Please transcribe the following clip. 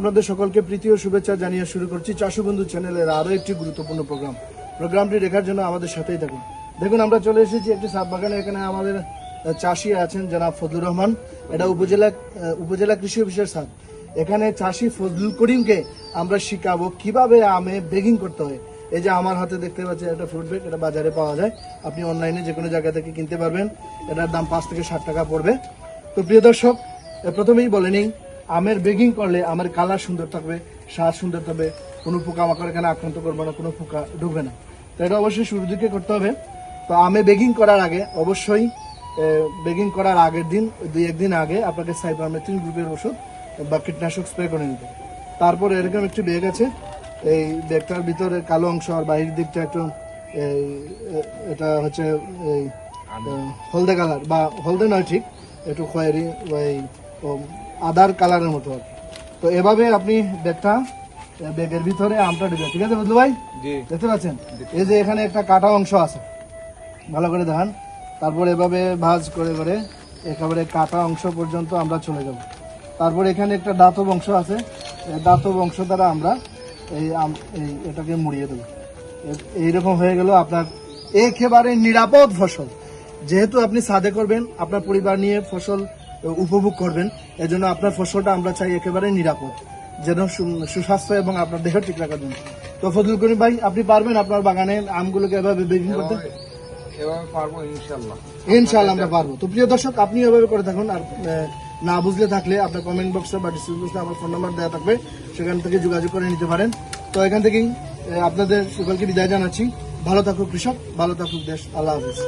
আপনাদের সকলকে প্রীতি ও শুভেচ্ছা জানিয়ে শুরু করছি চাষু বন্ধু চ্যানেলের আরও একটি গুরুত্বপূর্ণ প্রোগ্রাম। প্রোগ্রামটি দেখার জন্য আমাদের সাথেই থাকুন। দেখুন, আমরা চলে এসেছি একটি সাপ বাগানে। এখানে আমাদের চাষি আছেন জনাব ফজলুর রহমান। এটা উপজেলা উপজেলা কৃষি অফিসের সাপ। এখানে চাষি ফজলুল করিমকে আমরা শিখাবো কীভাবে আমে বেগিং করতে হয়। এই যে আমার হাতে দেখতে পাচ্ছেন একটা ফ্রুট বেগ এটা বাজারে পাওয়া যায়। আপনি অনলাইনে যে কোনো জায়গা থেকে কিনতে পারবেন। এটার দাম পাঁচ থেকে ষাট টাকা পড়বে। তো প্রিয় দর্শক প্রথমেই বলে নিই আমের বেগিং করলে আমের কালার সুন্দর থাকবে স্বাদ সুন্দর থাকবে কোনো পোকা মাকড় এখানে আক্রান্ত করবে না কোনো পোকা ঢুকবে না। তো এটা অবশ্যই শুরুর দিকে করতে হবে। তো আমে বেগিং করার আগে অবশ্যই বেগিং করার আগের দিন দুই একদিন আগে আপনাকে সাইপারমেথ্রিন গ্রুপের ওষুধ বা কীটনাশক স্প্রে করে নিতে। তারপর এরকম একটি ব্যাগ আছে এই ব্যাগটার ভিতরে কালো অংশ আর বাহির দিকটা একটু এই, এটা হচ্ছে এই হলদে কালার বা হলদে নয় ঠিক একটু খয়েরি ওই ও, আদার কালারের মতো আর। তো এভাবে আপনি ব্যাগটা ব্যাগের ভিতরে আমটা ঢুকে ঠিক আছে বুঝলো ভাই? দেখতে পাচ্ছেন? এই যে এখানে একটা কাটা অংশ আছে ভালো করে দেখান। তারপর এভাবে ভাঁজ করে করে একেবারে কাটা অংশ পর্যন্ত আমরা চলে যাব। তারপর এখানে একটা দাঁতব অংশ আছে দাঁতব অংশ দ্বারা আমরা এই এটাকে মুড়িয়ে দেবো। এইরকম হয়ে গেল আপনার একেবারে নিরাপদ ফসল। যেহেতু আপনি সাদে করবেন আপনার পরিবার নিয়ে ফসল উপভোগ করবেন। এজন্য আপনার ফসলটা আমরা চাই একেবারে নিরাপদ। যেন সুস্বাস্থ্য এবং আপনার দেহ ঠিক রাখার জন্য। তো ফজলুল করিম ভাই আপনি পারবেন আপনার বাগানের আমগুলোকে এভাবে বেগিং করতে? ইনশাল্লাহ আমরা পারব। তো প্রিয় দর্শক আপনি এভাবে করে থাকুন। আর না বুঝলে থাকলে আপনার কমেন্ট বক্সে বা ডিসক্রিপশনে আমার ফোন নাম্বার দেওয়া থাকবে। সেখান থেকে যোগাযোগ করে নিতে পারেন। তো এখান থেকেই আপনাদের সকলকে বিদায় জানাচ্ছি। ভালো থাকুক কৃষক ভালো থাকুক দেশ। আল্লাহ হাফিজ।